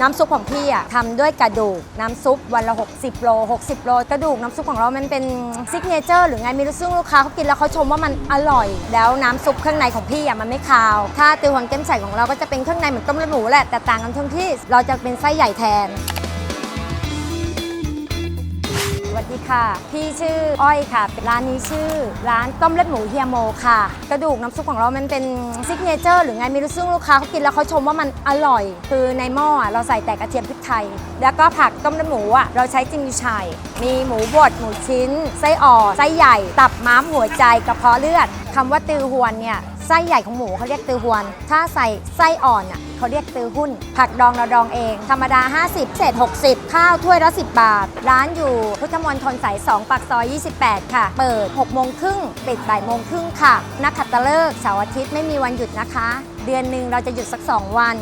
น้ำซุปของพี่อะทำด้วยกระดูก น้ำซุปวันละ 60 โล 60 โล กระดูกน้ำซุปของเรามันเป็นซิกเนเจอร์หรือไงไม่รู้ซึ่งลูกค้าเขากินแล้วเขาชมว่ามันอร่อย แล้วน้ำซุปเครื่องในของพี่อะมันไม่คาว ถ้าติวหวงเก้มใส่ของเราก็จะเป็นเครื่องในเหมือนต้มเลือดหมูแหละแต่ต่างกันตรงที่เราจะเป็นไส้ใหญ่แทน วัสดีค่ะ พี่ชื่ออ้อยค่ะเป็นร้านนี้ชื่อ ร้านต้มเลือดหมูเฮียโมค่ะ กระดูกน้ำซุปของเรามันเป็นซิกเนเจอร์หรือไงไม่รู้ซึ่งลูกค้าเขากินแล้วเขาชมว่ามันอร่อย คือในหม้อเราใส่แต่กระเทียมพริกไทย แล้วก็ผักต้มเลือดหมูอะเราใช้จิมชัยมีหมูบดหมูชิ้นไส้อ่อไส้ใหญ่ ตับม้ามหัวใจกระเพาะเลือดคำว่าตือหวนเนี่ย ไส้ใหญ่ของหมูเขาเรียกตือหวน ถ้าใส่ไส้อ่อนอะเขาเรียกตือหุ้น ผักดองเราดองเอง ธรรมดา 50เศษ60 ข้าวถ้วยละ 10 บาท ร้านอยู่พุทธมณฑลสาย 2 ปากซอย 28 ค่ะ เปิด 6 โมงครึ่ง ปิดบ่ายโมงครึ่งค่ะ นักขัตฤกษ์เสาร์อาทิตย์ไม่มีวันหยุดนะคะ เดือนหนึ่งเราจะหยุดสัก 2 วัน